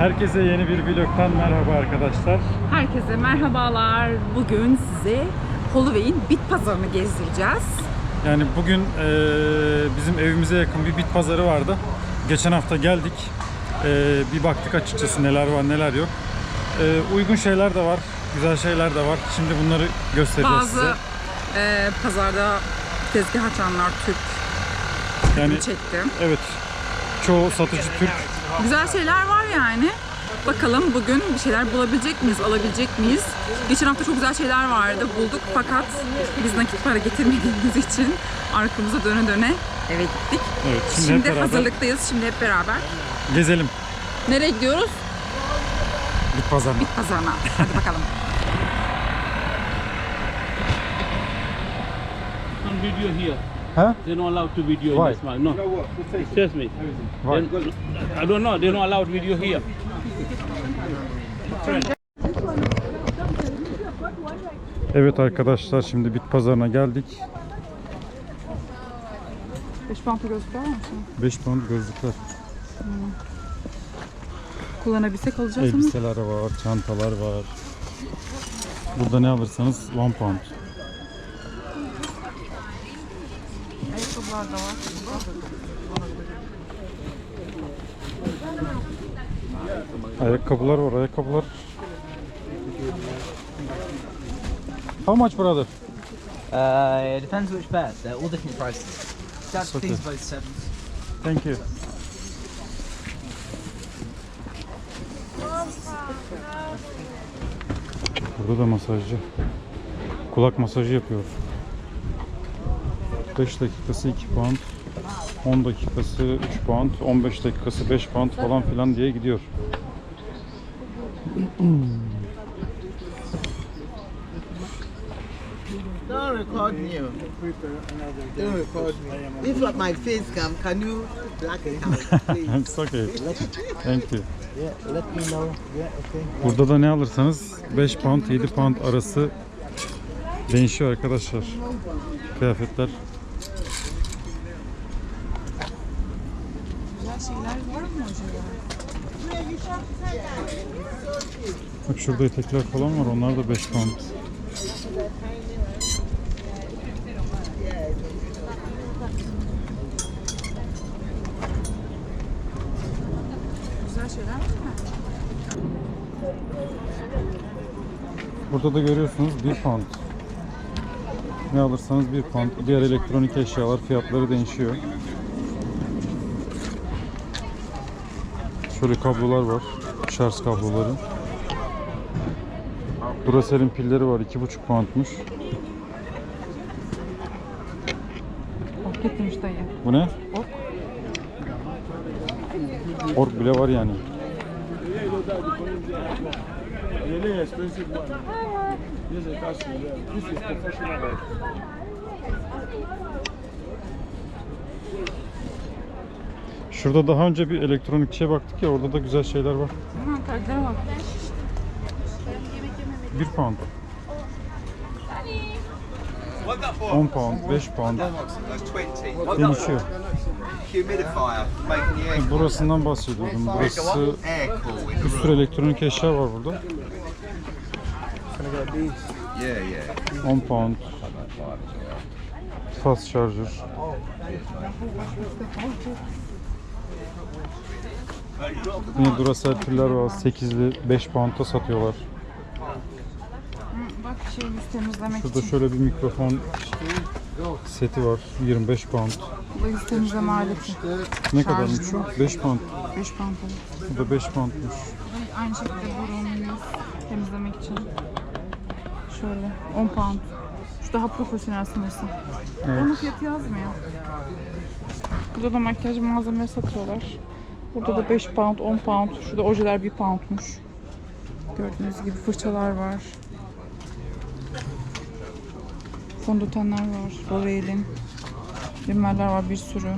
Herkese yeni bir vlogtan merhaba arkadaşlar. Herkese merhabalar. Bugün size Holloway'in bit pazarını gezdireceğiz. Yani bugün eee, bizim evimize yakın bir bit pazarı vardı. Geçen hafta geldik. Eee, bir baktık açıkçası neler var neler yok. Eee, uygun şeyler de var, güzel şeyler de var. Şimdi bunları göstereceğiz Bazı size. e, pazarda tezgah açanlar Türk Yani çektim. evet, çoğu satıcı Türk. Güzel şeyler var yani. Bakalım bugün bir şeyler bulabilecek miyiz, alabilecek miyiz? Geçen hafta çok güzel şeyler vardı, bulduk fakat biz nakit para getirmediğimiz için arkamıza döne döne eve gittik. Evet, şimdi, Şimdi, hep beraber hazırlıktayız, şimdi hep beraber. gezelim Nereye gidiyoruz? bit pazarına. Bit pazarına. Hadi bakalım. video here. Ha? They're not allowed to video Why? in this market. No. Excuse me. Why? They're- I don't know. They're not allowed video here. Evet arkadaşlar şimdi bit pazarına geldik. 5 pound gözüküyor mu? 5 pound gözlükler. Kullanabilsek alacağız ama. Elbiseler var, çantalar var. Burada ne alırsanız 1 pound. Ayakkabılar da var. Ayakkabılar var, ayakkabılar. How much brother? Uh, it depends which pair. They're all different prices. That's Okay. these both sevens. Thank you. Burada da masajcı. Kulak masajı yapıyor. 5 dakikası 2 pound. 10 dakikası 3 pound. 15 dakikası 5 pound falan filan diye gidiyor. Don't record me. Don't record me. If my face cam, can you black it out, please? It's okay. Thank you. yeah, let me know. Yeah, okay. Burada da ne alırsanız 5 pound 7 pound arası değişiyor arkadaşlar. Kıyafetler. Şeyler var mı acaba? Bak şurada etekler falan var. Onlar da 5 pound. Güzel şeyler? Burada da görüyorsunuz 1 pound. Ne alırsanız 1 pound. Diğer elektronik eşyalar fiyatları değişiyor. Şöyle kablolar var. Şarj kabloları. Duracell'in pilleri var. 2,5 poundmuş. Ok getirmiş dayı. Bu ne? Ok. Ork bile var yani. Really expensive one. This is actually, yeah. This is professional. Şurada daha önce bir elektronikçiye baktık ya orada da güzel şeyler var. Kartlara bak. 1 pound. 10 pound, 5 pound That's 20. değişiyor. Burasından bahsediyordum. Burası bir sürü elektronik eşya var burada. Yeah, yeah. 10 pound. Fast charger. Yine Duracell piller var. 8'li 5 pound'a satıyorlar. Bak şeyimiz temizlemek Şurada için. şöyle bir mikrofon seti var. 25 pound. Yüz temizleme aleti. Ne kadarmış şu? 5 pound. 5 pound aleti. Bu da 5 poundmuş. Aynı şekilde burun, temizlemek için. Şöyle 10 pound. Şu daha profesyonel sanırsın. Onun fiyatı yazmıyor. Burada da makyaj malzemeleri satıyorlar. Burada da 5 pound, 10 pound. Şurada ojeler 1 poundmuş. Gördüğünüz gibi fırçalar var. Fondötenler var. L'Oreal'in. Rimeller var bir sürü.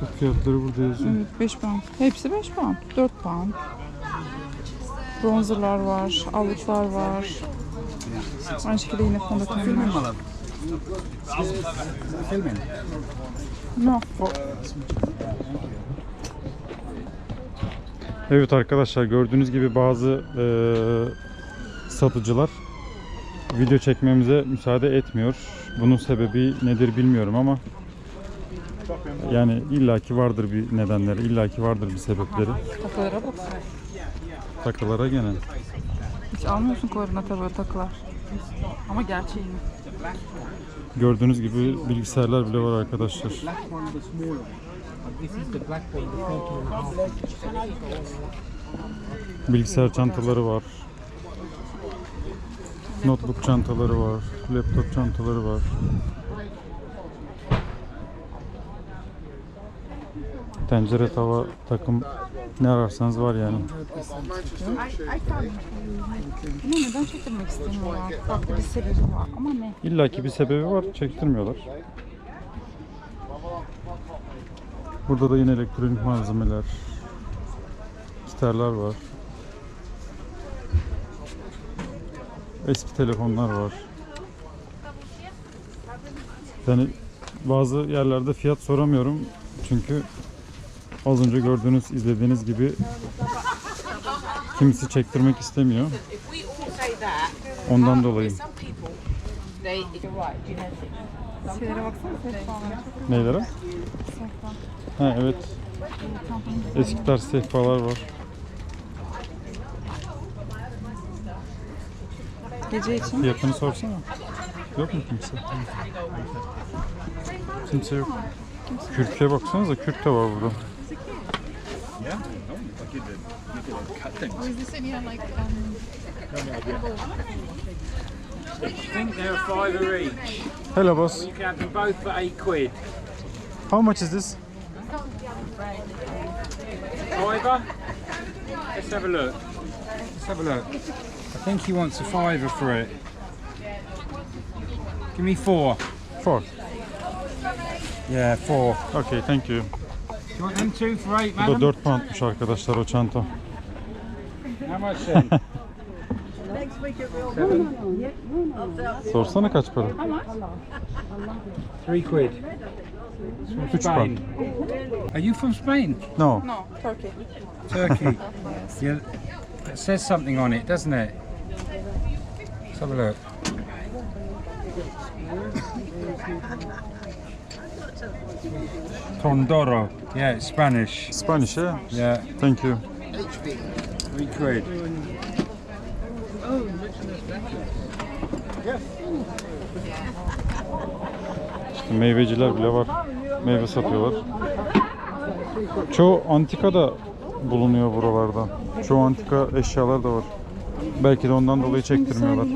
Bu fiyatları burada yazıyor. Evet 5 pound. Hepsi 5 pound. 4 pound. Bronzerlar var, allıklar var. Aynı şekilde yine fondötenler. No. Evet arkadaşlar gördüğünüz gibi bazı eee, satıcılar video çekmemize müsaade etmiyor. Bunun sebebi nedir bilmiyorum ama yani illaki vardır bir nedenleri, illaki vardır bir sebepleri. Takılara bak. Takılara gene. Hiç almıyorsun kollarına tabii takılar. Ama gerçeğini. Gördüğünüz gibi bilgisayarlar bile var arkadaşlar. Black one, the smaller one. This is the black one, the 14 and a half. Bilgisayar çantaları var. Notebook çantaları var. Laptop çantaları var. Tencere, tava, takım ne ararsanız var yani. Bunu neden çektirmek istemiyorlar? Farklı bir sebebi var ama ne? İlla ki bir sebebi var, çektirmiyorlar. Burada da yine elektronik malzemeler, gitarlar var. Eski telefonlar var. Yani bazı yerlerde fiyat soramıyorum çünkü az önce gördüğünüz, izlediğiniz gibi kimisi çektirmek istemiyor. Ondan dolayı. Neylere? Ha evet. Eski tarz sehpalar var. Gece için. Fiyatını sorsana. Yok mu kimse? Kimse yok. Kürke baksanıza kürk de var burada. Hello boss. How much is this? Fiver? Let's have a look. Let's have a look. I think he wants a fiver for it. Give me four. Four. Yeah, four. Okay, thank you. Do you want them two for eight, Bu da madam? 4 poundmuş arkadaşlar o çanta. How much then? Sorsana kaç para? Three quid. 3 Spain. pound. Are you from Spain? No. No, Turkey. Turkey. yeah, it says something on it, doesn't it? Let's have a look. Tondoro. Yeah, it's Spanish. Spanish eh? Yeah, Thank you. three quid. İşte meyveciler bile var. Meyve satıyorlar. Çoğu antika da bulunuyor buralarda. Çoğu antika eşyalar da var. Belki de ondan dolayı çektirmiyorlar.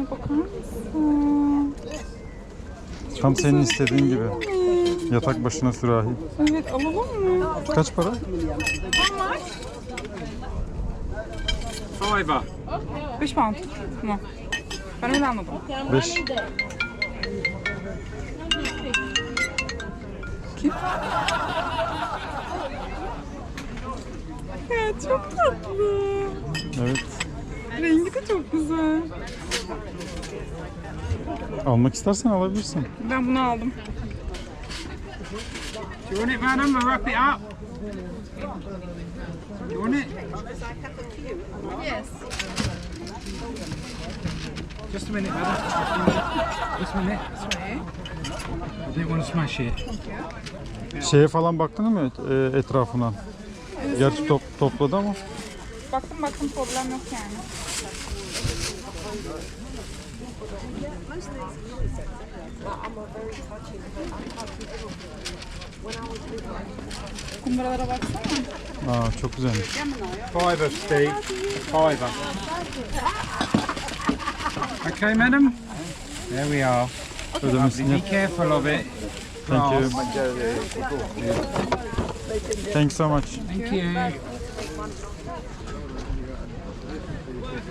Tam senin istediğin gibi. Yatak başına sürahi. Evet alalım mı? Kaç para? Fiver. 5 pound mu? Ben öyle anladım. 5. Ya çok tatlı. Evet. Rengi de çok güzel. Almak istersen alabilirsin. Ben bunu aldım. Do you want it, madam? I'll wrap it up. Do you want it? Yes. Just a minute, madam. Just a minute. I didn't want to smash it. Şeye falan baktın mı e, etrafına? Gerçi top, topladı ama. Baktım baktım problem yok yani. Kumbralara baksana. Aa, çok güzelmiş. Fiver, Steve. Fiver. Okay, madam. There we are. Ödemesini Be yap. careful of it. Thank you. Thanks so much. Thank you.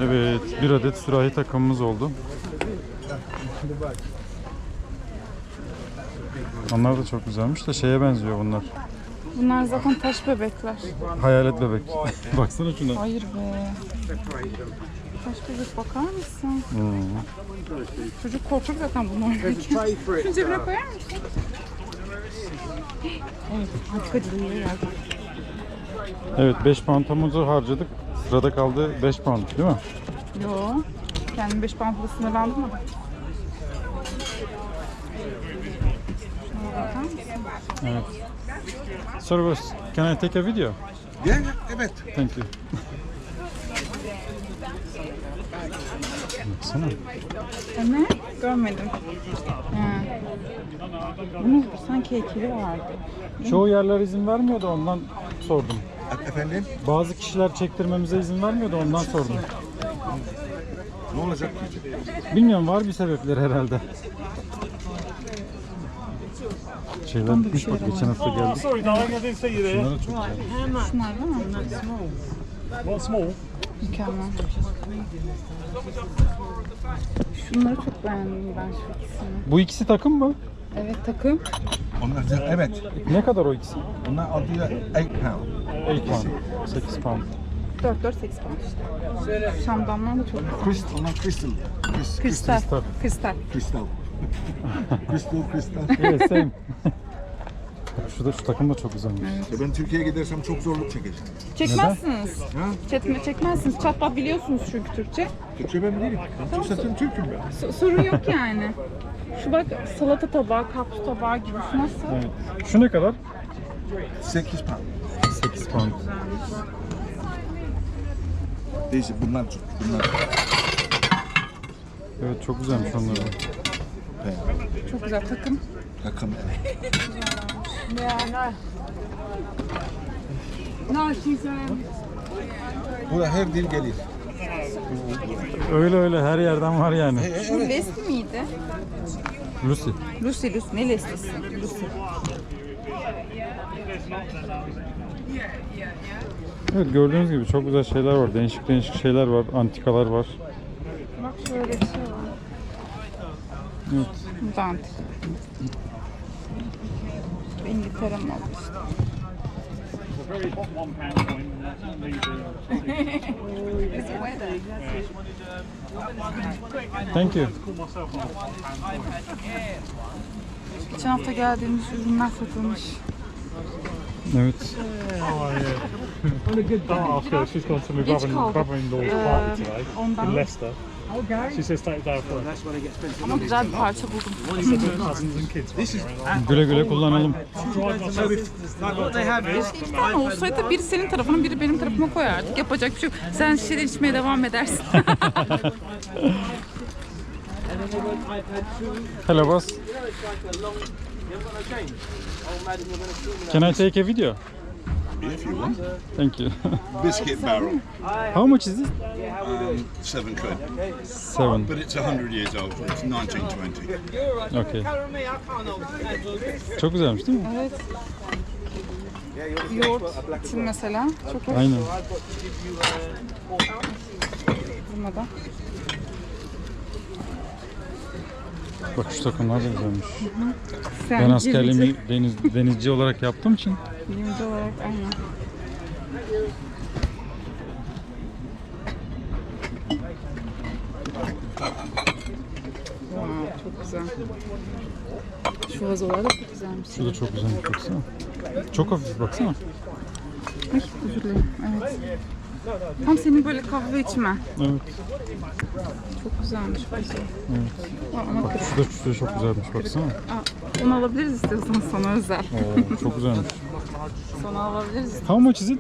Evet, bir adet sürahi takımımız oldu. Onlar da çok güzelmiş de şeye benziyor bunlar. Bunlar zaten taş bebekler. Hayalet bebek. Baksana şuna. Hayır be. Taş bebek bakar mısın? Hmm. Çocuk korkacak zaten bunu oynarken. Şunu cebine koyar mısın? Evet, antikacılığı geldi. Evet 5 pound'umuzu harcadık. Sırada kaldı 5 pound değil mi? Yo. Kendim 5 poundla sınırlandım mı? Şuna bakar mısın? Evet. Boss, can I take a video? Yeah, evet. Thank you. Baksana. Ne? Görmedim. Ha. Bunun sanki heykeli vardı. Çoğu yerler izin vermiyordu ondan sordum. Efendim? Bazı kişiler çektirmemize izin vermiyordu ondan sordum. Ne olacak? Bilmiyorum var bir sebepleri herhalde. Şeyler bitmiş bak geçen hafta geldik. Sorry, darling, I didn't see you there. Bunlar da çok güzel. Şunlar değil mi? What small? Mükemmel. Şunları çok beğendim ben şu ikisini. Bu ikisi takım mı? Evet takım. Onlar evet. Ne kadar o ikisi? Onlar adıyla 8 pound. 8 pound. 8 pound. 4 4 8 pound işte. Şamdanlar da çok güzel. Crystal, onlar crystal. Crystal. Kristal. Kristal. Kristal. Crystal. crystal. Evet same. Bak Şu da şu takım da çok güzelmiş. ben Türkiye'ye gidersem çok zorluk çekeceğim. Çekmezsiniz. Çekme, çekmezsiniz. Çatpat biliyorsunuz çünkü Türkçe. Türkçe ben değilim. Ben Türkçe Türk'üm ben. So- sorun yok yani. Şu bak salata tabağı, kapsu tabağı gibi. Şu nasıl? Evet. Şu ne kadar? 8 pound. 8 pound. Değişik bunlar çok. Bunlar Evet çok güzelmiş onlar da. Çok güzel takım. takım. Burada her dil gelir. Öyle öyle her yerden var yani. Bu Leslie miydi? Lucy. Lucy, Lucy. Ne Leslie'si? Lucy. Evet gördüğünüz gibi çok güzel şeyler var. Değişik değişik şeyler var. Antikalar var. Bak şöyle bir şey var. That's only the- Thank you. Geçen hafta geldiğimiz ürünler satılmış. Evet. Don't She says take it down for her. Ama güzel bir parça buldum. Güle güle kullanalım. Keşke iki tane olsaydı biri senin tarafına biri benim tarafıma koyardık. Yapacak bir şey yok. Sen şişede içmeye devam edersin. Hello boss. Can I take a video? If you want. Thank you. Biscuit barrel, How much is this? um, seven quid. Seven. But it's 100 years old. It's 1920. Okay. Çok güzelmiş değil mi? evet. Yoğurt için mesela. Çok hoş. Aynen. Durmadan. Bak şu takımlar da güzelmiş. Sen Ben askerliğimi deniz, denizci olarak yaptığım için Bilimci olarak aynen. Wow, çok güzel. Şu vazolar da çok güzelmiş. şu da çok güzelmiş baksana. Çok hafif baksana. Ay özür dilerim. Evet. Tam senin böyle kahve içme. Evet. Çok güzelmiş vazo. evet. Aa, Ama Bak şu da, şu da çok güzelmiş baksana. Aa, onu alabiliriz istiyorsan sana özel. Oo, çok güzelmiş. Sana alabiliriz. How much is it?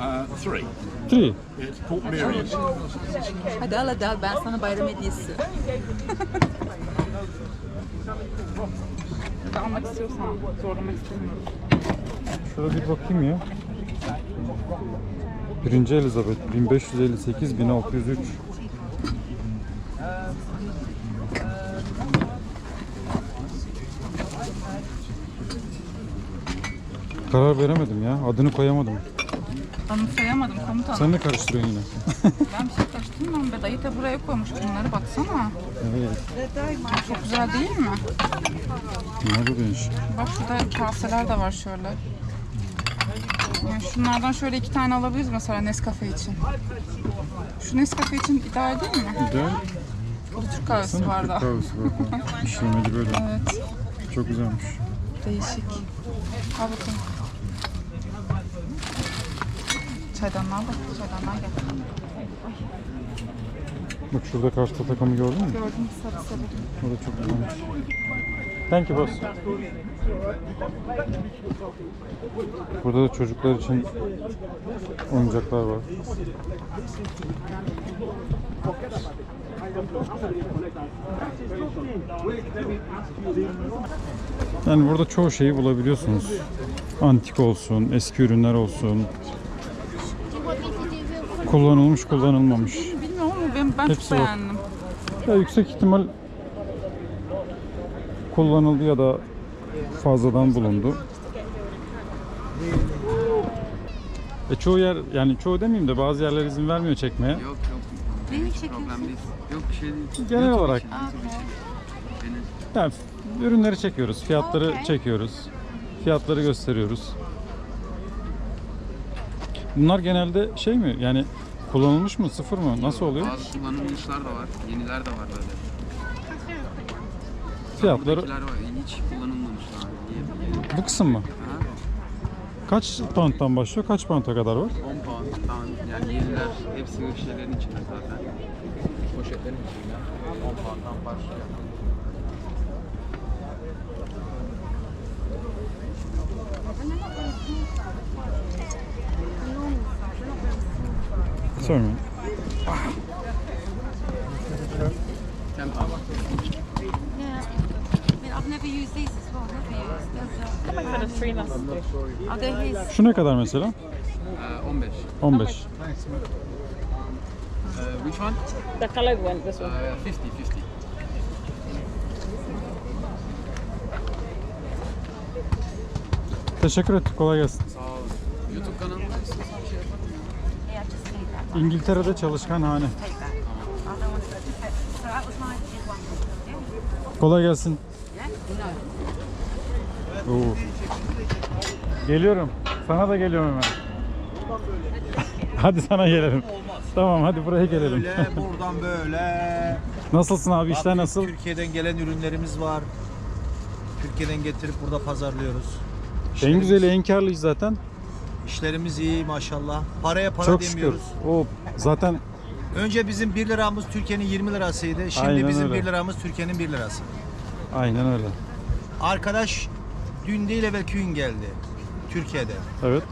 Uh, three. Three. It's Port Mary's. Hadi al hadi al ben sana bayram hediyesi. almak istiyorsan zorlamak istemiyorum. Şöyle bir bakayım ya. Birinci Elizabeth 1558 1603. Karar veremedim ya. Adını koyamadım. Anımsayamadım komutanım. Sen ne karıştırıyorsun yine? Ben bir şey karıştırmam be. Dayı da buraya koymuş bunları baksana. Evet. Çok güzel değil mi? Ne bu değişik. Bak şurada kaseler de var şöyle. Yani şunlardan şöyle iki tane alabiliriz mesela Nescafe için. Şu Nescafe için ideal değil mi? Güzel. Bu da Türk kahvesi Sana var da. kahvesi var. da. İşlemeli böyle. Evet. Çok güzelmiş. Değişik. Al bakalım. Çaydanlığa bak. Çaydanlığa gel. Bak şurada karşıda takımı gördün mü? Gördüm sarı sarı. O da çok güzelmiş. Thank you boss. Burada da çocuklar için oyuncaklar var. Yani burada çoğu şeyi bulabiliyorsunuz. Antik olsun, eski ürünler olsun. Kullanılmış, kullanılmamış. Bilmiyorum ama ben, ben Hepsi çok var. beğendim. Ya yüksek ihtimal kullanıldı ya da fazladan bulundu. E çoğu yer yani çoğu demeyeyim de bazı yerler izin vermiyor çekmeye. Yok yok. Hiç problem değil. Yok bir şey değil. Genel YouTube olarak için, YouTube için. Yani ürünleri çekiyoruz, fiyatları çekiyoruz. Fiyatları gösteriyoruz. Bunlar genelde şey mi? Yani kullanılmış mı, sıfır mı? Nasıl oluyor? Bazı kullanılmışlar da var. Yeniler de var böyle. Fiyatları Buradakiler var. Hiç kullanılmamışlar. Yeni, yeni. bu kısım mı? Ha? Kaç pound'dan başlıyor? Kaç pound'a kadar var? 10 pound falan. Yani yeniler hepsi şeylerin içinde zaten. Poşetlerin içinde. 10 pound'dan başlıyor. Sorry. man. 10 pound. Yeah. I mean, I've never used these as well. Never used. There's a... Are they his? Şu ne kadar mesela? Ee, 15. 15. Uh, which one? The coloured one, this Uh, 50, 50. Teşekkür ettik. Kolay gelsin. Sağ olun. YouTube kanalında istiyorsan şey yapalım. Yeah, just leave that. İngiltere'de çalışkan hane. Kolay gelsin. Oo. Geliyorum. Sana da geliyorum hemen. hadi sana gelelim. Tamam hadi buraya gelelim. Böyle buradan böyle. Nasılsın abi? İşler nasıl? Türkiye'den gelen ürünlerimiz var. Türkiye'den getirip burada pazarlıyoruz. En İşlerimiz- güzeli en karlıyız zaten. İşlerimiz iyi maşallah. Paraya para Çok şükür. demiyoruz. O zaten Önce bizim 1 liramız Türkiye'nin 20 lirasıydı. Şimdi Aynen bizim öyle. 1 liramız Türkiye'nin 1 lirası. aynen öyle. Arkadaş dün değil evvelki gün geldi. Türkiye'de. Evet.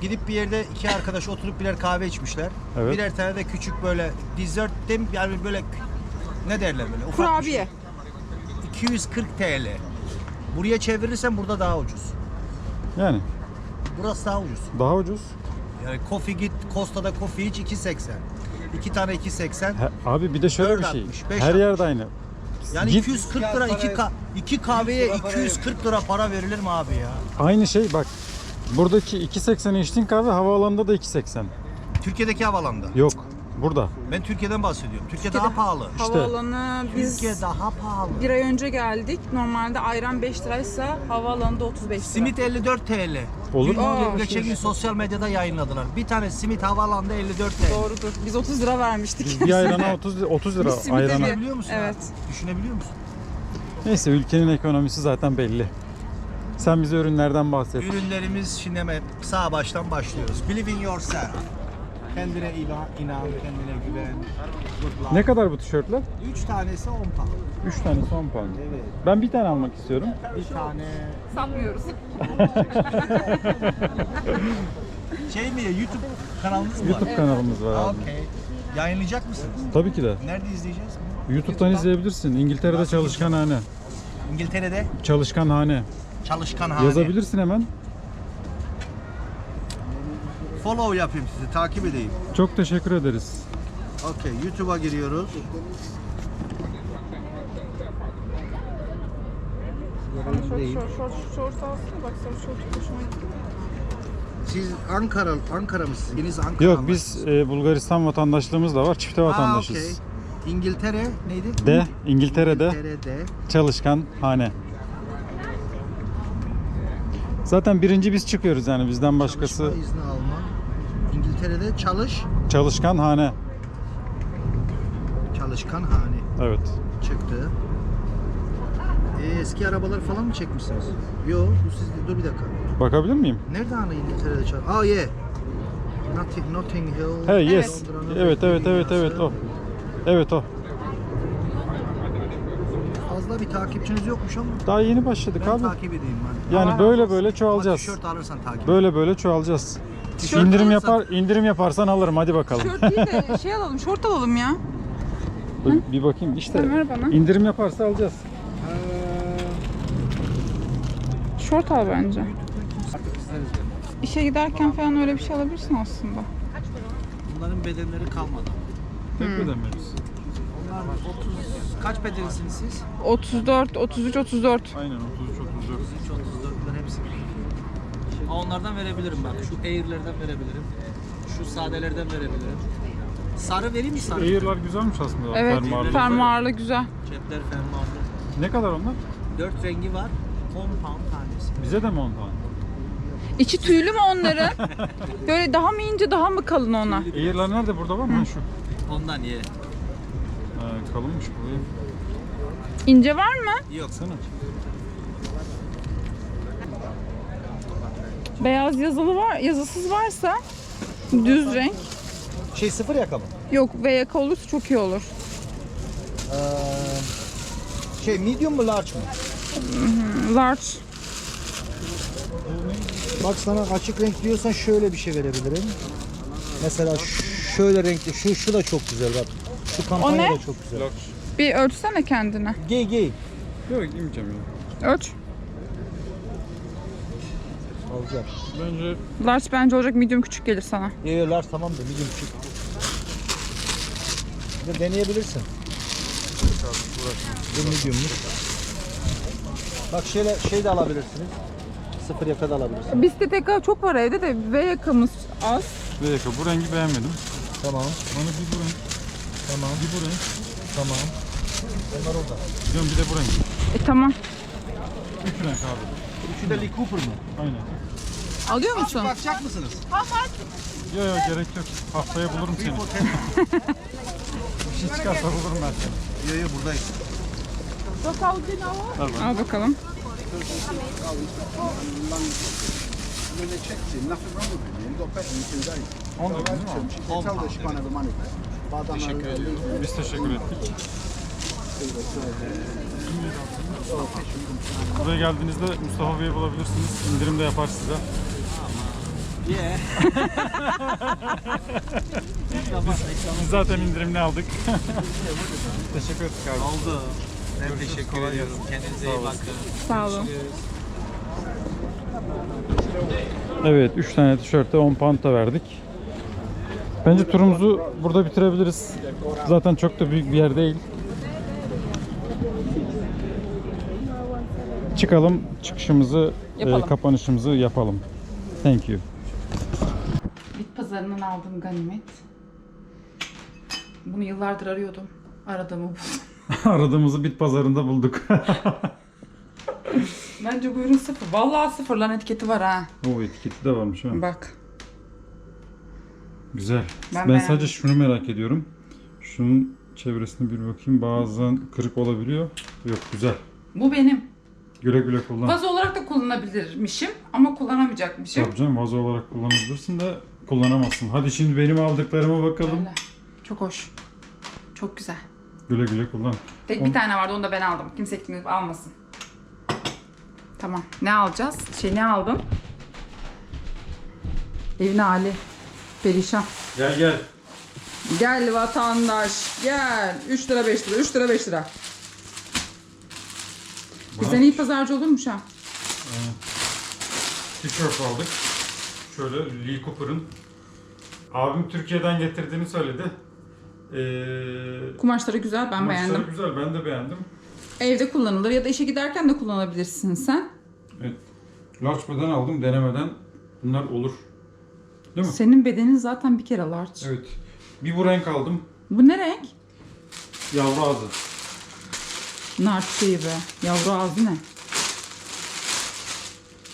Gidip bir yerde iki arkadaş oturup birer kahve içmişler. Evet. Birer tane de küçük böyle dessert dem yani böyle ne derler böyle ufak bir Kurabiye. şey. 240 TL. Buraya çevirirsen burada daha ucuz. Yani Burası daha ucuz. daha ucuz. Yani kofi git Costa'da kofi iç 2.80. İki tane 2.80. He- abi bir de şöyle bir şey. 4.60, 5.60. Her yerde aynı. Yani Git- 240 lira iki, ka- iki kahveye 240 lira para verilir mi abi ya? Aynı şey bak. Buradaki 2.80 içtiğin kahve havaalanında da 2.80. Türkiye'deki havalanda. Yok. Burada. Ben Türkiye'den bahsediyorum. Türkiye daha pahalı. Havaalanı biz Türkiye daha pahalı. bir ay önce geldik. Normalde ayran 5 liraysa havaalanında 35 lira. Simit 54 TL. Olur Dün-? Aa. Geçen gün sosyal medyada yayınladılar. Bir tane simit havaalanında 54 TL. Doğrudur. Biz 30 lira vermiştik. Biz bir ayrana 30 30 lira Biz simit ayrana. Düşünebiliyor musun? Evet. abi? Düşünebiliyor musun? Neyse ülkenin ekonomisi zaten belli. Sen bize ürünlerden bahset. Ürünlerimiz şimdi hemen sağ baştan başlıyoruz. Believe in yourself. Kendine inan, inan kendine güven. Good luck. Ne kadar bu tişörtler? 3 tanesi 10 pound. 3 tanesi 10 pound. Evet. Ben bir tane almak istiyorum. Bir tane Satmıyoruz. şey mi ya YouTube kanalınız mı var? YouTube kanalımız var abi. Okey. Yayınlayacak mısınız? Tabii ki de. Nerede izleyeceğiz? YouTube'dan izleyebilirsin. İngiltere'de çalışkan hane. İngiltere'de Çalışkan hane. çalışkan hane. Yazabilirsin hemen. Follow yapayım sizi, takip edeyim. Çok teşekkür ederiz. Okey, YouTube'a giriyoruz. Şort, şort, şort, şort alsana bak sarı şort hoşuma gitti. Siz Ankara, Ankara mısınız? Deniz Ankara Yok mı? biz e, Bulgaristan vatandaşlığımız da var. Çifte Aa, vatandaşız. okey. İngiltere neydi? De İngiltere'de İngiltere'de. çalışkan hane. Zaten birinci biz çıkıyoruz yani bizden başkası Çalışma izni alma. İngiltere'de çalış, çalışkan hane. çalışkan hane Evet. çıktı. Ee, eski arabalar falan mı çekmişsiniz? Yo, bu siz dur bir dakika. Bakabilir miyim? Nerede hani İngiltere'de çalış? Aa ye. Notting, Notting Hill. He yes. Londra'nın Evet evet evet evet o. Evet o. Fazla bir takipçiniz yokmuş ama Daha yeni başladık ben abi. takip edeyim ben. Yani böyle böyle Ama çoğalacağız. tişört alırsan takip Böyle böyle çoğalacağız. Tişört İndirim alırsan- yapar indirim yaparsan alırım hadi bakalım. Şort değil de şey alalım, şort alalım ya. Dur, bir bakayım işte. Ver bana. İndirim yaparsa alacağız. Şort al bence. İşe giderken falan öyle bir şey alabilirsin aslında. Bunların bedenleri kalmadı. Tek ödemiyoruz. Onlar 30 kaç bedelisiniz siz? 34, 33, 34. Aynen 33 34. 33 34'ler hepsi. Aa, Onlardan verebilirim bak. Şu Air'lerden verebilirim. Şu sadelerden verebilirim. Sarı vereyim mi sarı? Air'lar güzelmiş aslında. Evet, fermuarlı. fermuarlı güzel. Cepler fermuarlı. Ne kadar onlar? 4 rengi var. 10 pound tanesi. Bize de mi 10 tane? İçi tüylü mü onların? Böyle daha mı ince daha mı kalın ona? Air'lar nerede? Burada var mı? Ha, Şu. Ondan ye. Ha, kalınmış bu. İnce var mı? Yok. Sana. Beyaz yazılı var, yazısız varsa düz renk. Şey sıfır yaka mı? Yok ve yaka olursa çok iyi olur. Ee, şey medium mu large mı? Large. Bak sana açık renk diyorsan şöyle bir şey verebilirim. Mesela şöyle renkli. Şu şu da çok güzel bak. Şu kampanya ne? da çok güzel. Bir ölçsene kendine. Giy giy. Yok giymeyeceğim ya. Ölç. Alacağım. Bence Large bence olacak, medium küçük gelir sana. Yo large tamam da medium küçük. Bir de deneyebilirsin. Bu mediummuş. Bak şöyle şey de alabilirsiniz. Sıfır yaka da alabilirsiniz. Bizde TK çok var evde de V yakamız az. bir dakika bu rengi beğenmedim. Tamam. Bana bir bu renk, Tamam. bir bu renk. Tamam. Onlar orada. Bir de bu renk. E tamam. Üç renk abi. Üçü de Lee Cooper mı? Aynen. Alıyor musun? Bakacak mısınız? Yok yok gerek yok. Haftaya bulurum seni. bir şey çıkarsa bulurum ben seni. Yo yo buradayız. Al bakalım. On da bizim She mi? don't know. Biz teşekkür ettik. Buraya geldiğinizde Mustafa Bey'i bulabilirsiniz. İndirim de yapar size. Yeah. Biz zaten indirimli aldık. teşekkür ettik abi. Oldu. Ben Görüşürüz, teşekkür ediyorum. Kendinize Sağ iyi olun. bakın. Sağ olun. Evet 3 tane tişörte 10 pound da verdik. Bence turumuzu burada bitirebiliriz. Zaten çok da büyük bir yer değil. Çıkalım, çıkışımızı, e, kapanışımızı yapalım. Thank you. Pazarından aldığım ganimet. Bunu yıllardır arıyordum. Aradığımı buldum. Aradığımızı bit pazarında bulduk. Bence bu ürün sıfır. Vallahi sıfır lan etiketi var ha. o etiketi de varmış ha. Bak. Güzel. Ben Ben, beğendim. sadece şunu merak ediyorum. Şunun çevresine bir bakayım. Bazen kırık olabiliyor. Yok güzel. Bu benim. Güle güle kullan. Vazo olarak da kullanabilirmişim ama kullanamayacakmışım. Tabii canım vazo olarak kullanabilirsin de kullanamazsın. Hadi şimdi benim aldıklarıma bakalım. Öyle. Çok hoş. Çok güzel. Güle güle kullan. Tek On- bir tane vardı onu da ben aldım. Kimse kimse almasın. Tamam. Ne alacağız? Şey ne aldın? Evin hali. Perişan. Gel gel. Gel vatandaş. Gel. 3 lira 5 lira. 3 lira 5 lira. Bizden iyi pazarcı olurmuş ha. Tişört aldık. Şöyle Lee Cooper'ın. Abim Türkiye'den getirdiğini söyledi. Ee, Kumaşları güzel ben kumaşları beğendim. güzel ben de beğendim. Evde kullanılır ya da işe giderken de kullanabilirsin sen. Evet. Large beden aldım denemeden. Bunlar olur. Değil mi? Senin bedenin zaten bir kere large. Evet. Bir bu renk aldım. Bu ne renk? Yavru ağzı. Nar çiçeği be. Yavru ağzı ne?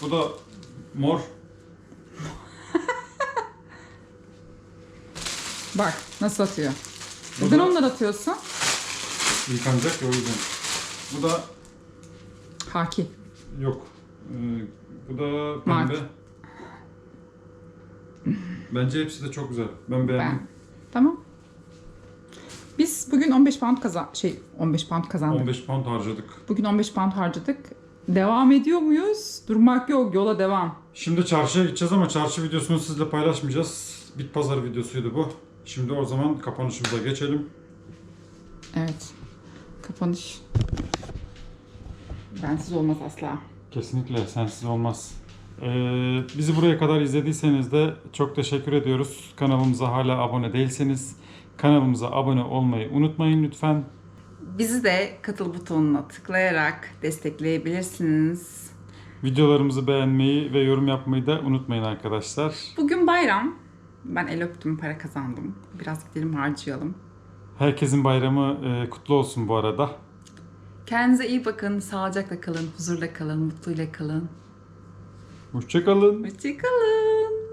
Bu da mor. Bak nasıl atıyor. Bu Neden da- onları atıyorsun? Yıkanacak ya o yüzden. Bu da Haki. yok. Ee, bu da Mark. pembe. Bence hepsi de çok güzel. Ben beğendim. Ben. Tamam. Biz bugün 15 pound kazan şey 15 pound kazandık. 15 pound harcadık. Bugün 15 pound harcadık. Devam ediyor muyuz? Durmak yok. Yola devam. Şimdi çarşıya gideceğiz ama çarşı videosunu sizle paylaşmayacağız. Bit pazarı videosuydu bu. Şimdi o zaman kapanışımıza geçelim. Evet. Kapanış. Bensiz olmaz asla. Kesinlikle sensiz olmaz. Ee, bizi buraya kadar izlediyseniz de çok teşekkür ediyoruz. Kanalımıza hala abone değilseniz kanalımıza abone olmayı unutmayın lütfen. Bizi de katıl butonuna tıklayarak destekleyebilirsiniz. Videolarımızı beğenmeyi ve yorum yapmayı da unutmayın arkadaşlar. Bugün bayram. Ben el öptüm, para kazandım. Biraz gidelim harcayalım. Herkesin bayramı e, kutlu olsun bu arada. Kendinize iyi bakın, sağlıcakla kalın, huzurla kalın, mutluyla kalın. Hoşçakalın. Hoşçakalın.